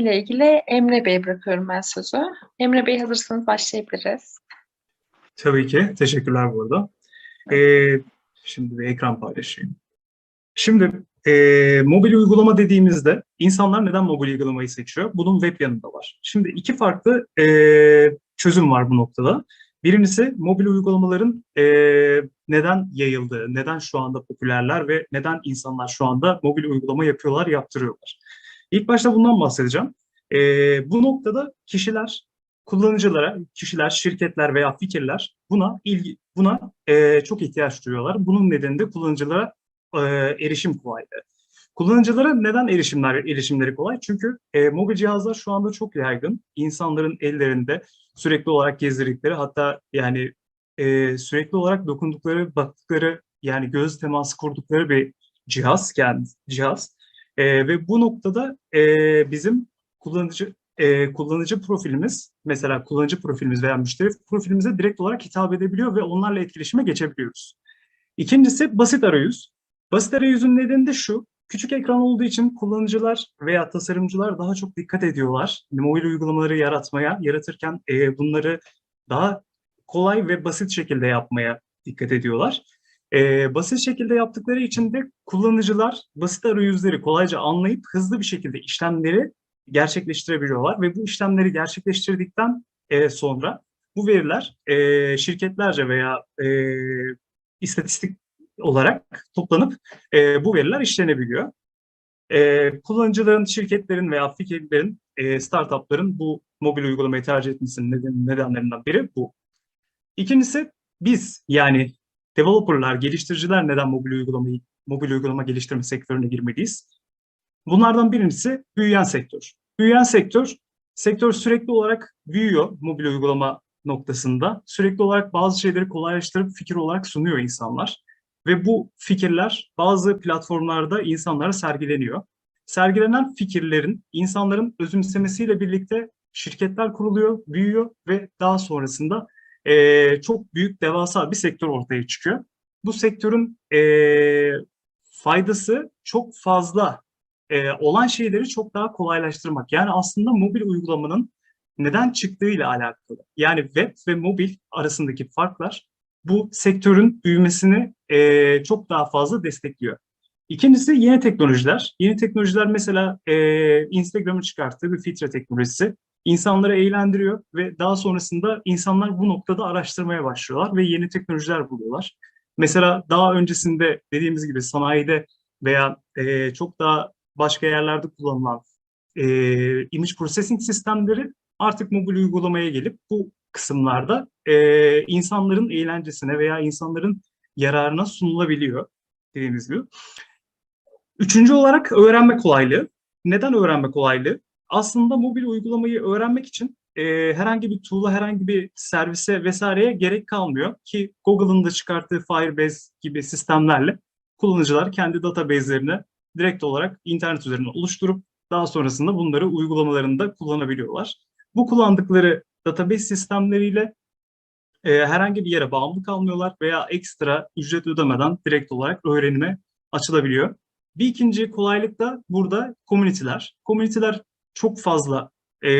ile ilgili Emre Bey'e bırakıyorum ben sözü. Emre Bey hazırsanız başlayabiliriz. Tabii ki. Teşekkürler bu arada. Ee, şimdi bir ekran paylaşayım. Şimdi e, mobil uygulama dediğimizde insanlar neden mobil uygulamayı seçiyor? Bunun web yanında var. Şimdi iki farklı e, çözüm var bu noktada. Birincisi mobil uygulamaların e, neden yayıldığı, neden şu anda popülerler ve neden insanlar şu anda mobil uygulama yapıyorlar, yaptırıyorlar. İlk başta bundan bahsedeceğim. E, bu noktada kişiler kullanıcılara, kişiler, şirketler veya fikirler buna ilgi, buna e, çok ihtiyaç duyuyorlar. Bunun nedeni de kullanıcılara e, erişim kolaylığı. Kullanıcılara neden erişimler erişimleri kolay? Çünkü e, mobil cihazlar şu anda çok yaygın. İnsanların ellerinde sürekli olarak gezdirdikleri hatta yani e, sürekli olarak dokundukları, baktıkları yani göz teması kurdukları bir cihaz yani cihaz. E, ve bu noktada e, bizim kullanıcı e, kullanıcı profilimiz, mesela kullanıcı profilimiz veya müşteri profilimize direkt olarak hitap edebiliyor ve onlarla etkileşime geçebiliyoruz. İkincisi basit arayüz. Basit arayüzün nedeni de şu, küçük ekran olduğu için kullanıcılar veya tasarımcılar daha çok dikkat ediyorlar. Mobil uygulamaları yaratmaya, yaratırken e, bunları daha kolay ve basit şekilde yapmaya dikkat ediyorlar. E, basit şekilde yaptıkları için de kullanıcılar basit arayüzleri kolayca anlayıp hızlı bir şekilde işlemleri gerçekleştirebiliyorlar ve bu işlemleri gerçekleştirdikten e, sonra bu veriler e, şirketlerce veya e, istatistik olarak toplanıp e, bu veriler işlenebiliyor. E, kullanıcıların, şirketlerin veya fikirlerin, e, startupların bu mobil uygulamayı tercih etmesinin neden, nedenlerinden biri bu. İkincisi biz yani developerlar, geliştiriciler neden mobil uygulamayı mobil uygulama geliştirme sektörüne girmeliyiz? Bunlardan birincisi büyüyen sektör. Büyüyen sektör, sektör sürekli olarak büyüyor mobil uygulama noktasında. Sürekli olarak bazı şeyleri kolaylaştırıp fikir olarak sunuyor insanlar. Ve bu fikirler bazı platformlarda insanlara sergileniyor. Sergilenen fikirlerin insanların özümsemesiyle birlikte şirketler kuruluyor, büyüyor ve daha sonrasında e, çok büyük devasa bir sektör ortaya çıkıyor. Bu sektörün e, faydası çok fazla e, olan şeyleri çok daha kolaylaştırmak. Yani aslında mobil uygulamanın neden çıktığıyla alakalı. Yani web ve mobil arasındaki farklar bu sektörün büyümesini e, çok daha fazla destekliyor. İkincisi yeni teknolojiler. Yeni teknolojiler mesela e, Instagram'ın çıkarttığı bir filtre teknolojisi. İnsanları eğlendiriyor ve daha sonrasında insanlar bu noktada araştırmaya başlıyorlar ve yeni teknolojiler buluyorlar. Mesela daha öncesinde dediğimiz gibi sanayide veya e, çok daha başka yerlerde kullanılan e, image processing sistemleri artık mobil uygulamaya gelip bu kısımlarda e, insanların eğlencesine veya insanların yararına sunulabiliyor dediğimiz gibi. Üçüncü olarak öğrenme kolaylığı. Neden öğrenme kolaylığı? Aslında mobil uygulamayı öğrenmek için e, herhangi bir tool'a, herhangi bir servise vesaireye gerek kalmıyor ki Google'ın da çıkarttığı Firebase gibi sistemlerle kullanıcılar kendi database'lerini direkt olarak internet üzerinden oluşturup daha sonrasında bunları uygulamalarında kullanabiliyorlar. Bu kullandıkları database sistemleriyle e, herhangi bir yere bağımlı kalmıyorlar veya ekstra ücret ödemeden direkt olarak öğrenime açılabiliyor. Bir ikinci kolaylık da burada komüniteler. Komüniteler çok fazla e,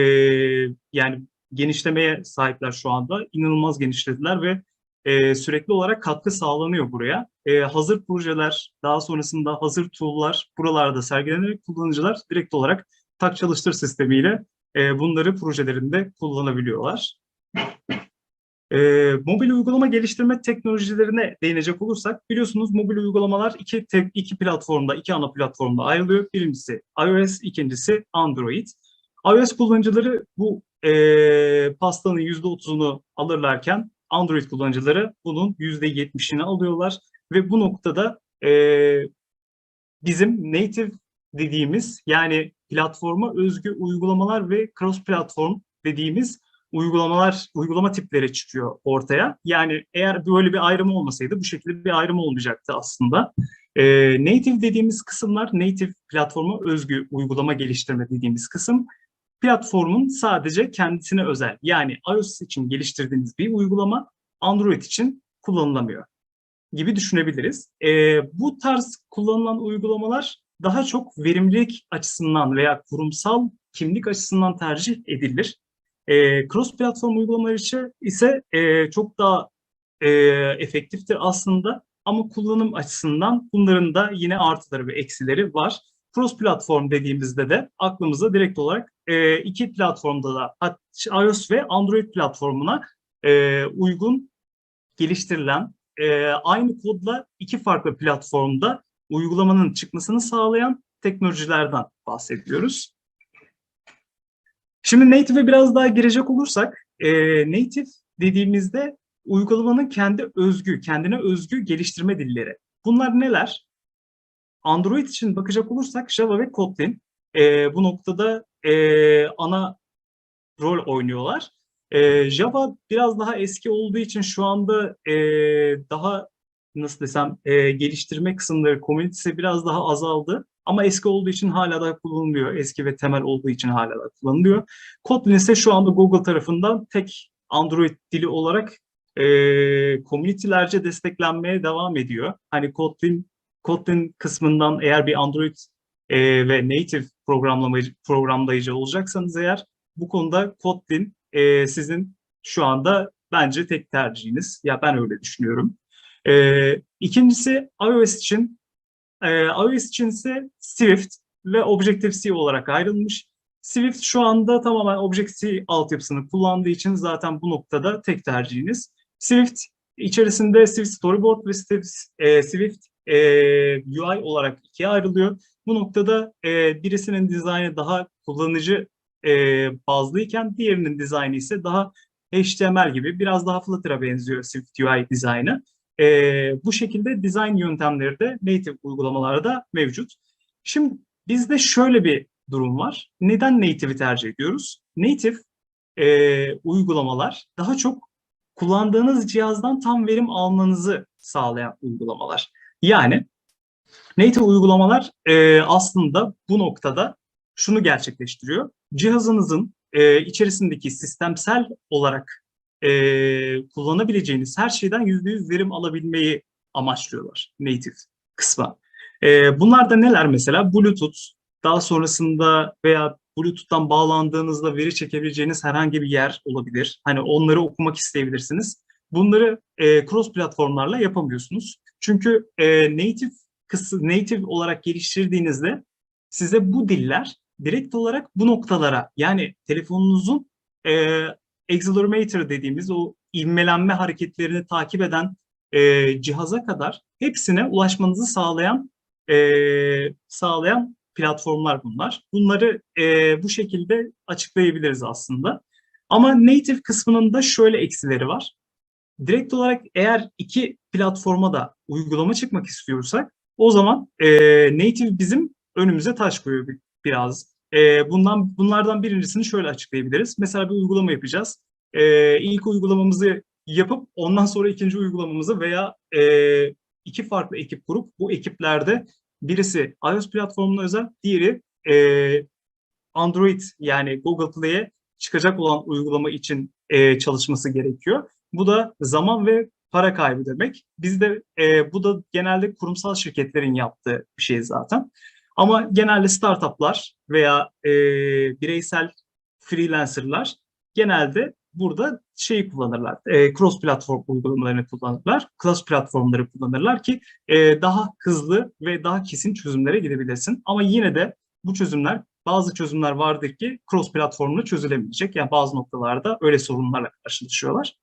yani genişlemeye sahipler şu anda. İnanılmaz genişlediler ve e, sürekli olarak katkı sağlanıyor buraya. E, hazır projeler, daha sonrasında hazır tool'lar buralarda sergilenerek kullanıcılar direkt olarak tak çalıştır sistemiyle e, bunları projelerinde kullanabiliyorlar. E, mobil uygulama geliştirme teknolojilerine değinecek olursak biliyorsunuz mobil uygulamalar iki, te, iki platformda, iki ana platformda ayrılıyor. Birincisi iOS, ikincisi Android. iOS kullanıcıları bu e, pastanın %30'unu alırlarken Android kullanıcıları bunun %70'ini alıyorlar ve bu noktada e, bizim native dediğimiz yani platforma özgü uygulamalar ve cross platform dediğimiz uygulamalar, uygulama tipleri çıkıyor ortaya. Yani eğer böyle bir ayrım olmasaydı bu şekilde bir ayrım olmayacaktı aslında. E, native dediğimiz kısımlar, native platforma özgü uygulama geliştirme dediğimiz kısım platformun sadece kendisine özel. Yani iOS için geliştirdiğiniz bir uygulama Android için kullanılamıyor gibi düşünebiliriz. E, bu tarz kullanılan uygulamalar daha çok verimlilik açısından veya kurumsal kimlik açısından tercih edilir. E, cross platform uygulamalar için ise e, çok daha e, efektiftir aslında ama kullanım açısından bunların da yine artıları ve eksileri var. Cross platform dediğimizde de aklımıza direkt olarak e, iki platformda da iOS ve Android platformuna e, uygun geliştirilen e, aynı kodla iki farklı platformda uygulamanın çıkmasını sağlayan teknolojilerden bahsediyoruz. Şimdi native'e biraz daha girecek olursak, e, native dediğimizde uygulamanın kendi özgü, kendine özgü geliştirme dilleri. Bunlar neler? Android için bakacak olursak Java ve Kotlin e, bu noktada e, ana rol oynuyorlar. E, Java biraz daha eski olduğu için şu anda e, daha nasıl desem e, geliştirme kısımları, komünitesi biraz daha azaldı. Ama eski olduğu için hala da kullanılıyor. Eski ve temel olduğu için hala da kullanılıyor. Kotlin ise şu anda Google tarafından tek Android dili olarak e, komünitelerce desteklenmeye devam ediyor. Hani Kotlin Kotlin kısmından eğer bir Android e, ve native programlamacı, programlayıcı olacaksanız eğer bu konuda Kotlin e, sizin şu anda bence tek tercihiniz. Ya ben öyle düşünüyorum. E, ikincisi iOS için e, iOS için ise Swift ve Objective-C olarak ayrılmış. Swift şu anda tamamen Objective-C altyapısını kullandığı için zaten bu noktada tek tercihiniz. Swift içerisinde Swift Storyboard ve Swift, e, Swift e, UI olarak ikiye ayrılıyor. Bu noktada e, birisinin dizaynı daha kullanıcı e, bazlıyken diğerinin dizaynı ise daha HTML gibi biraz daha Flutter'a benziyor Swift UI dizaynı. E, bu şekilde dizayn yöntemleri de native uygulamalarda mevcut. Şimdi bizde şöyle bir durum var. Neden native'i tercih ediyoruz? Native e, uygulamalar daha çok kullandığınız cihazdan tam verim almanızı sağlayan uygulamalar. Yani native uygulamalar e, aslında bu noktada şunu gerçekleştiriyor. Cihazınızın e, içerisindeki sistemsel olarak e, kullanabileceğiniz her şeyden %100 verim alabilmeyi amaçlıyorlar native kısma. E, bunlar da neler mesela? Bluetooth, daha sonrasında veya Bluetooth'tan bağlandığınızda veri çekebileceğiniz herhangi bir yer olabilir. Hani onları okumak isteyebilirsiniz. Bunları e, cross platformlarla yapamıyorsunuz. Çünkü e, native kısım, native olarak geliştirdiğinizde size bu diller direkt olarak bu noktalara yani telefonunuzun e, accelerometer dediğimiz o ivmelenme hareketlerini takip eden e, cihaza kadar hepsine ulaşmanızı sağlayan e, sağlayan platformlar bunlar. Bunları e, bu şekilde açıklayabiliriz aslında. Ama native kısmının da şöyle eksileri var. Direkt olarak eğer iki platforma da uygulama çıkmak istiyorsak o zaman e, native bizim önümüze taş koyuyor biraz. E, bundan bunlardan birincisini şöyle açıklayabiliriz. Mesela bir uygulama yapacağız. E, ilk uygulamamızı yapıp ondan sonra ikinci uygulamamızı veya e, iki farklı ekip kurup bu ekiplerde birisi iOS platformuna özel, diğeri e, Android yani Google Play'e çıkacak olan uygulama için e, çalışması gerekiyor. Bu da zaman ve para kaybı demek. Bizde e, bu da genelde kurumsal şirketlerin yaptığı bir şey zaten. Ama genelde startuplar veya e, bireysel freelancerlar genelde burada şeyi kullanırlar. E, cross platform uygulamalarını kullanırlar. Cross platformları kullanırlar ki e, daha hızlı ve daha kesin çözümlere gidebilirsin. Ama yine de bu çözümler bazı çözümler vardır ki cross platformla çözülemeyecek. Yani bazı noktalarda öyle sorunlarla karşılaşıyorlar.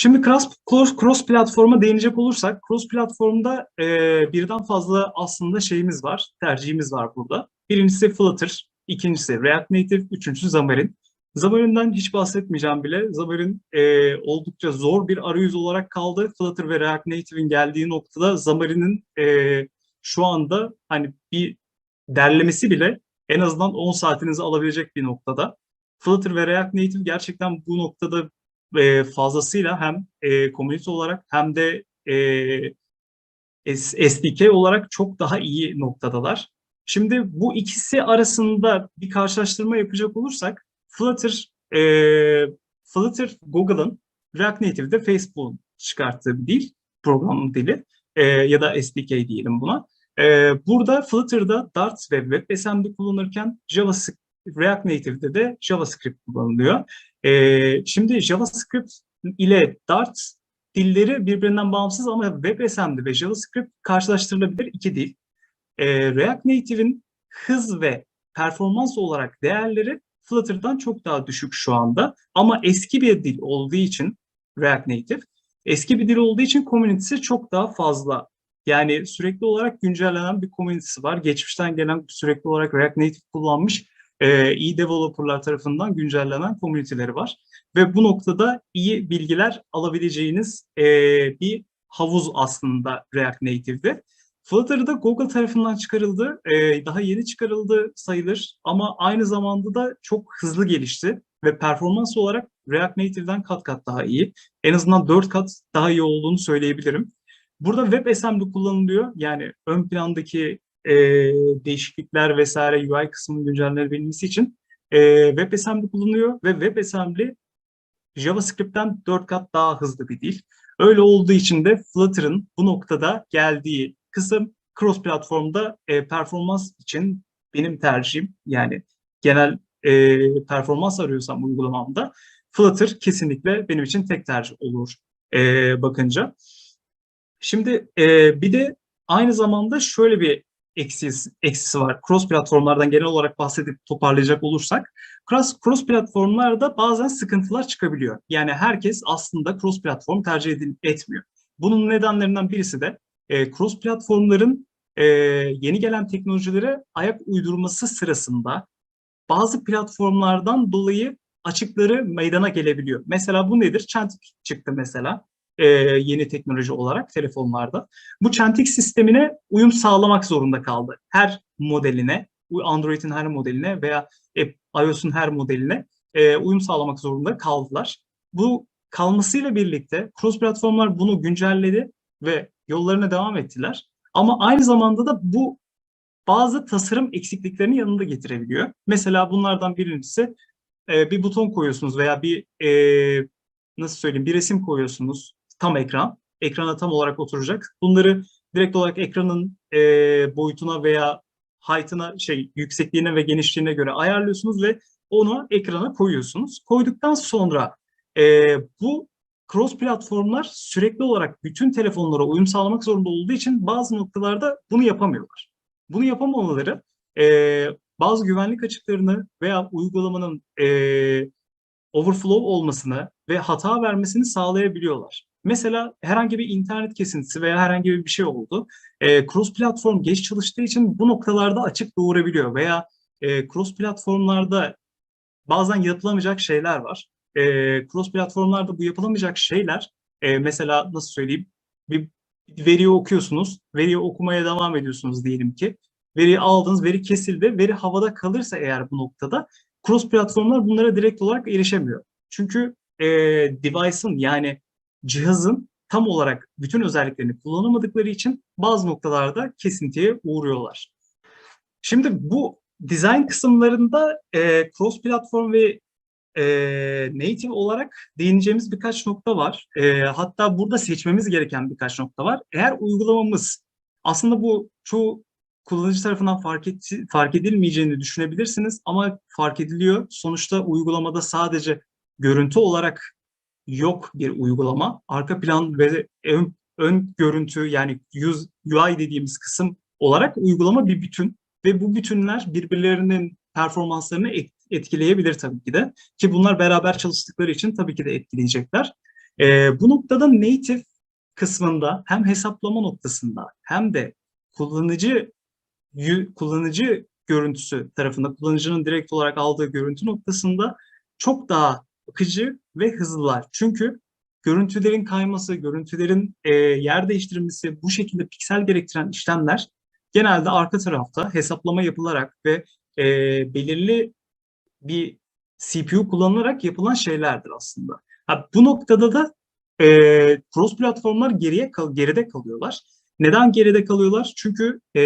Şimdi cross, cross, platforma değinecek olursak, cross platformda e, birden fazla aslında şeyimiz var, tercihimiz var burada. Birincisi Flutter, ikincisi React Native, üçüncüsü Xamarin. Xamarin'den hiç bahsetmeyeceğim bile. Xamarin e, oldukça zor bir arayüz olarak kaldı. Flutter ve React Native'in geldiği noktada Xamarin'in e, şu anda hani bir derlemesi bile en azından 10 saatinizi alabilecek bir noktada. Flutter ve React Native gerçekten bu noktada e, fazlasıyla hem e, komünite olarak hem de e, SDK olarak çok daha iyi noktadalar. Şimdi bu ikisi arasında bir karşılaştırma yapacak olursak Flutter, e, Flutter Google'ın React Native'de Facebook'un çıkarttığı bir dil, program dili e, ya da SDK diyelim buna. Ee, burada Flutter'da Dart ve WebAssembly kullanırken JavaScript, React Native'de de JavaScript kullanılıyor. Ee, şimdi JavaScript ile Dart dilleri birbirinden bağımsız ama WebAssembly ve JavaScript karşılaştırılabilir iki dil. Ee, React Native'in hız ve performans olarak değerleri Flutter'dan çok daha düşük şu anda. Ama eski bir dil olduğu için React Native, eski bir dil olduğu için komünitesi çok daha fazla. Yani sürekli olarak güncellenen bir komünitesi var. Geçmişten gelen sürekli olarak React Native kullanmış e, iyi developerlar tarafından güncellenen komüniteleri var. Ve bu noktada iyi bilgiler alabileceğiniz e, bir havuz aslında React Native'de. Flutter'da Google tarafından çıkarıldı. E, daha yeni çıkarıldı sayılır ama aynı zamanda da çok hızlı gelişti ve performans olarak React Native'den kat kat daha iyi. En azından 4 kat daha iyi olduğunu söyleyebilirim. Burada WebAssembly kullanılıyor. Yani ön plandaki e, değişiklikler vesaire UI kısmının güncellenebilmesi için e, WebAssembly kullanılıyor ve WebAssembly JavaScript'ten 4 kat daha hızlı bir dil. Öyle olduğu için de Flutter'ın bu noktada geldiği kısım cross platformda e, performans için benim tercihim. Yani genel e, performans arıyorsam uygulamamda Flutter kesinlikle benim için tek tercih olur e, bakınca. Şimdi e, bir de aynı zamanda şöyle bir eksisi, eksisi var. Cross platformlardan genel olarak bahsedip toparlayacak olursak, cross, cross platformlarda bazen sıkıntılar çıkabiliyor. Yani herkes aslında cross platform tercih edil, etmiyor. Bunun nedenlerinden birisi de e, cross platformların e, yeni gelen teknolojilere ayak uydurması sırasında bazı platformlardan dolayı açıkları meydana gelebiliyor. Mesela bu nedir? Chantic çıktı mesela e, yeni teknoloji olarak telefonlarda. Bu Chantic sistemine uyum sağlamak zorunda kaldı. Her modeline, Android'in her modeline veya iOS'un her modeline e, uyum sağlamak zorunda kaldılar. Bu kalmasıyla birlikte cross platformlar bunu güncelledi ve yollarına devam ettiler. Ama aynı zamanda da bu bazı tasarım eksikliklerini yanında getirebiliyor. Mesela bunlardan birincisi e, bir buton koyuyorsunuz veya bir e, nasıl söyleyeyim bir resim koyuyorsunuz tam ekran. Ekrana tam olarak oturacak. Bunları direkt olarak ekranın e, boyutuna veya height'ına şey yüksekliğine ve genişliğine göre ayarlıyorsunuz ve onu ekrana koyuyorsunuz. Koyduktan sonra e, bu cross platformlar sürekli olarak bütün telefonlara uyum sağlamak zorunda olduğu için bazı noktalarda bunu yapamıyorlar. Bunu yapamamaları e, bazı güvenlik açıklarını veya uygulamanın e, overflow olmasını ve hata vermesini sağlayabiliyorlar. Mesela herhangi bir internet kesintisi veya herhangi bir şey oldu. E, cross platform geç çalıştığı için bu noktalarda açık doğurabiliyor veya e, cross platformlarda bazen yapılamayacak şeyler var. E, cross platformlarda bu yapılamayacak şeyler e, mesela nasıl söyleyeyim bir veriyi okuyorsunuz, veriyi okumaya devam ediyorsunuz diyelim ki. Veriyi aldınız, veri kesildi, veri havada kalırsa eğer bu noktada cross platformlar bunlara direkt olarak erişemiyor. Çünkü e, device'ın yani cihazın tam olarak bütün özelliklerini kullanamadıkları için bazı noktalarda kesintiye uğruyorlar. Şimdi bu design kısımlarında e, cross platform ve e, native olarak değineceğimiz birkaç nokta var. E, hatta burada seçmemiz gereken birkaç nokta var. Eğer uygulamamız aslında bu çoğu kullanıcı tarafından fark, et, fark edilmeyeceğini düşünebilirsiniz ama fark ediliyor. Sonuçta uygulamada sadece görüntü olarak yok bir uygulama. Arka plan ve ön, ön görüntü yani UI dediğimiz kısım olarak uygulama bir bütün ve bu bütünler birbirlerinin performanslarını etkileyebilir tabii ki de. Ki bunlar beraber çalıştıkları için tabii ki de etkileyecekler. Ee, bu noktada native kısmında hem hesaplama noktasında hem de kullanıcı kullanıcı görüntüsü tarafında kullanıcının direkt olarak aldığı görüntü noktasında çok daha akıcı ve hızlılar. Çünkü görüntülerin kayması, görüntülerin e, yer değiştirilmesi, bu şekilde piksel gerektiren işlemler genelde arka tarafta hesaplama yapılarak ve e, belirli bir CPU kullanılarak yapılan şeylerdir aslında. Ha, bu noktada da e, cross platformlar geriye kal geride kalıyorlar. Neden geride kalıyorlar? Çünkü e,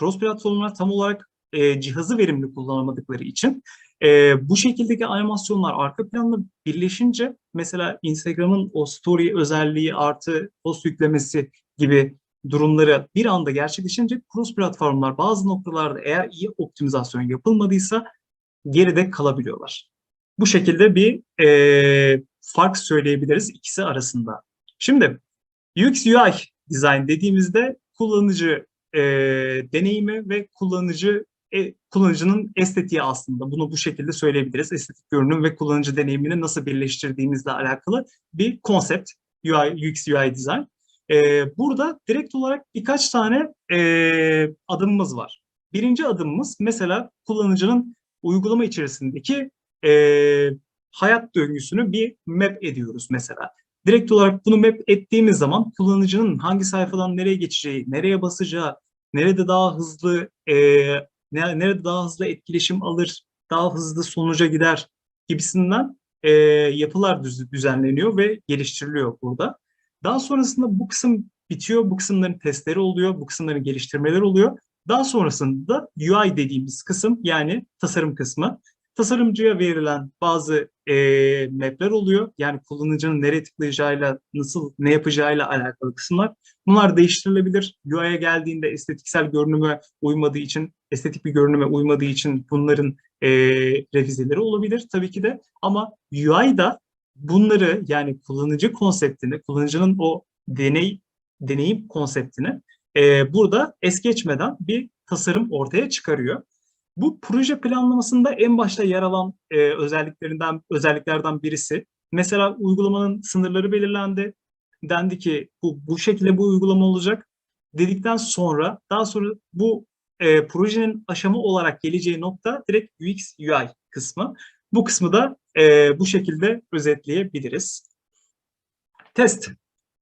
cross platformlar tam olarak e, cihazı verimli kullanamadıkları için e, bu şekildeki animasyonlar arka planla birleşince mesela Instagram'ın o story özelliği artı post yüklemesi gibi durumları bir anda gerçekleşince cross platformlar bazı noktalarda eğer iyi optimizasyon yapılmadıysa geride kalabiliyorlar. Bu şekilde bir e, fark söyleyebiliriz ikisi arasında. Şimdi UX UI design dediğimizde kullanıcı e, deneyimi ve kullanıcı e, kullanıcının estetiği aslında. Bunu bu şekilde söyleyebiliriz. Estetik görünüm ve kullanıcı deneyimini nasıl birleştirdiğimizle alakalı bir konsept UI, UX UI design. E, burada direkt olarak birkaç tane e, adımımız var. Birinci adımımız mesela kullanıcının uygulama içerisindeki e, hayat döngüsünü bir map ediyoruz mesela. Direkt olarak bunu map ettiğimiz zaman kullanıcının hangi sayfadan nereye geçeceği, nereye basacağı, nerede daha hızlı e, nerede daha hızlı etkileşim alır, daha hızlı sonuca gider gibisinden e, yapılar düz- düzenleniyor ve geliştiriliyor burada. Daha sonrasında bu kısım bitiyor, bu kısımların testleri oluyor, bu kısımların geliştirmeleri oluyor. Daha sonrasında UI dediğimiz kısım yani tasarım kısmı. Tasarımcıya verilen bazı e, mapler oluyor. Yani kullanıcının nereye tıklayacağıyla, nasıl, ne yapacağıyla alakalı kısımlar. Bunlar değiştirilebilir. UI'ye geldiğinde estetiksel görünüme uymadığı için, estetik bir görünüme uymadığı için bunların e, revizeleri olabilir tabii ki de. Ama UI'da bunları yani kullanıcı konseptini, kullanıcının o deney deneyim konseptini e, burada es geçmeden bir tasarım ortaya çıkarıyor. Bu proje planlamasında en başta yer alan e, özelliklerinden özelliklerden birisi. Mesela uygulamanın sınırları belirlendi. Dendi ki bu bu şekilde bu uygulama olacak. Dedikten sonra daha sonra bu e, projenin aşama olarak geleceği nokta direkt UX UI kısmı. Bu kısmı da e, bu şekilde özetleyebiliriz. Test.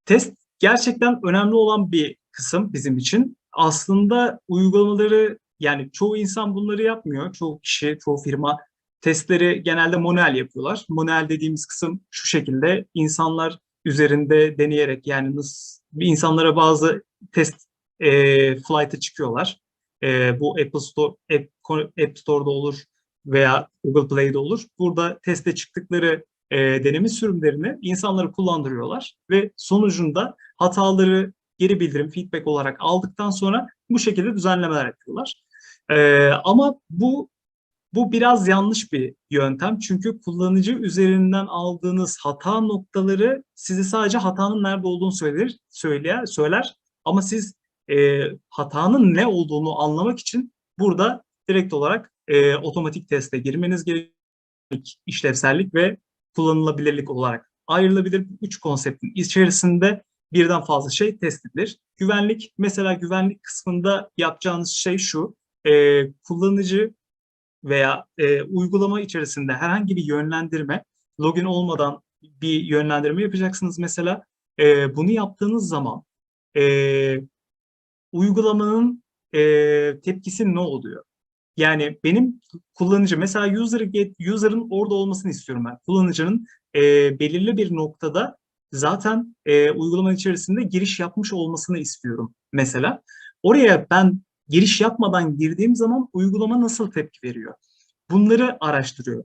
Test gerçekten önemli olan bir kısım bizim için. Aslında uygulamaları yani çoğu insan bunları yapmıyor. Çoğu kişi, çoğu firma testleri genelde manuel yapıyorlar. Manuel dediğimiz kısım şu şekilde insanlar üzerinde deneyerek yani nasıl insanlara bazı test e, flight'a çıkıyorlar. E, bu Apple Store, App, App Store'da olur veya Google Play'de olur. Burada teste çıktıkları e, deneme sürümlerini insanları kullandırıyorlar ve sonucunda hataları geri bildirim, feedback olarak aldıktan sonra bu şekilde düzenlemeler yapıyorlar. Ee, ama bu bu biraz yanlış bir yöntem çünkü kullanıcı üzerinden aldığınız hata noktaları size sadece hatanın nerede olduğunu söyler, söyler, söyler. ama siz e, hatanın ne olduğunu anlamak için burada direkt olarak e, otomatik teste girmeniz gerekiyor. işlevsellik ve kullanılabilirlik olarak ayrılabilir. Bu üç konseptin içerisinde birden fazla şey test edilir. Güvenlik, mesela güvenlik kısmında yapacağınız şey şu, e, kullanıcı veya e, uygulama içerisinde herhangi bir yönlendirme, login olmadan bir yönlendirme yapacaksınız mesela. E, bunu yaptığınız zaman e, uygulamanın e, tepkisi ne oluyor? Yani benim kullanıcı mesela user get, user'ın orada olmasını istiyorum ben. Kullanıcının e, belirli bir noktada zaten e, uygulamanın içerisinde giriş yapmış olmasını istiyorum mesela. Oraya ben giriş yapmadan girdiğim zaman uygulama nasıl tepki veriyor? Bunları araştırıyor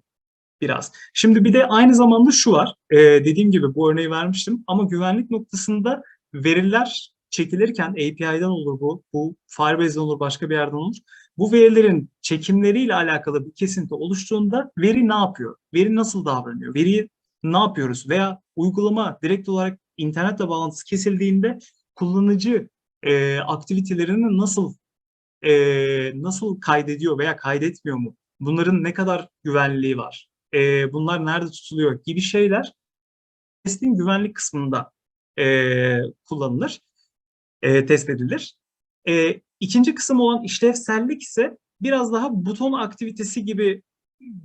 biraz. Şimdi bir de aynı zamanda şu var. E, dediğim gibi bu örneği vermiştim ama güvenlik noktasında veriler çekilirken API'den olur bu, bu Firebase'den olur, başka bir yerden olur. Bu verilerin çekimleriyle alakalı bir kesinti oluştuğunda veri ne yapıyor? Veri nasıl davranıyor? Veriyi ne yapıyoruz? Veya uygulama direkt olarak internetle bağlantısı kesildiğinde kullanıcı e, aktivitelerini nasıl e, nasıl kaydediyor veya kaydetmiyor mu? Bunların ne kadar güvenliği var? E, bunlar nerede tutuluyor gibi şeyler testin güvenlik kısmında e, kullanılır, e, test edilir. E, ikinci kısım olan işlevsellik ise biraz daha buton aktivitesi gibi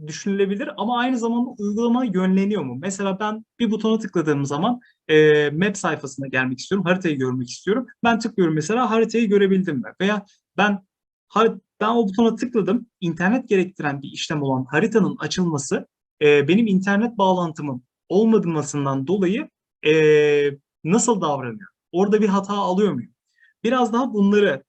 düşünülebilir ama aynı zamanda uygulama yönleniyor mu? Mesela ben bir butona tıkladığım zaman e, map sayfasına gelmek istiyorum, haritayı görmek istiyorum. Ben tıklıyorum mesela haritayı görebildim mi? Veya ben ben o butona tıkladım, internet gerektiren bir işlem olan haritanın açılması e, benim internet bağlantımın olmamasından dolayı e, nasıl davranıyor? Orada bir hata alıyor muyum? Biraz daha bunları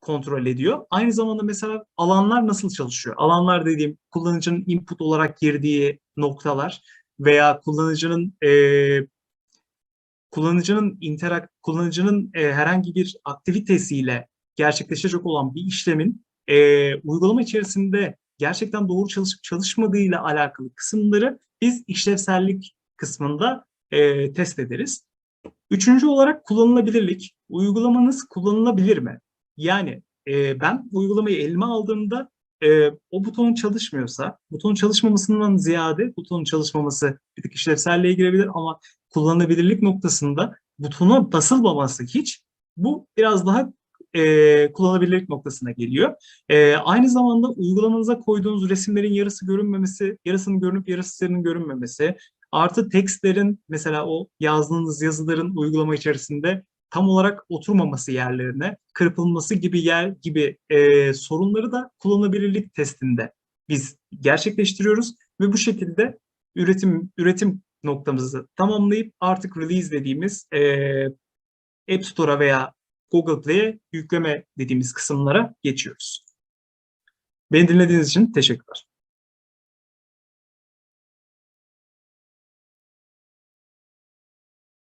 kontrol ediyor. Aynı zamanda mesela alanlar nasıl çalışıyor? Alanlar dediğim kullanıcının input olarak girdiği noktalar veya kullanıcının e, kullanıcının interak kullanıcının e, herhangi bir aktivitesiyle gerçekleşecek olan bir işlemin e, uygulama içerisinde gerçekten doğru çalışıp çalışmadığıyla alakalı kısımları biz işlevsellik kısmında e, test ederiz. Üçüncü olarak kullanılabilirlik. Uygulamanız kullanılabilir mi? Yani e, ben uygulamayı elime aldığımda e, o butonun çalışmıyorsa, butonun çalışmamasından ziyade butonun çalışmaması bir tık işlevselliğe girebilir ama kullanılabilirlik noktasında butona basılmaması hiç bu biraz daha e, kullanılabilirlik noktasına geliyor. E, aynı zamanda uygulamanıza koyduğunuz resimlerin yarısı görünmemesi, yarısının görünüp yarısının görünmemesi, artı tekstlerin mesela o yazdığınız yazıların uygulama içerisinde tam olarak oturmaması yerlerine, kırpılması gibi yer gibi e, sorunları da kullanılabilirlik testinde biz gerçekleştiriyoruz ve bu şekilde üretim üretim noktamızı tamamlayıp artık release dediğimiz e, App Store'a veya Google Play'e yükleme dediğimiz kısımlara geçiyoruz. Beni dinlediğiniz için teşekkürler.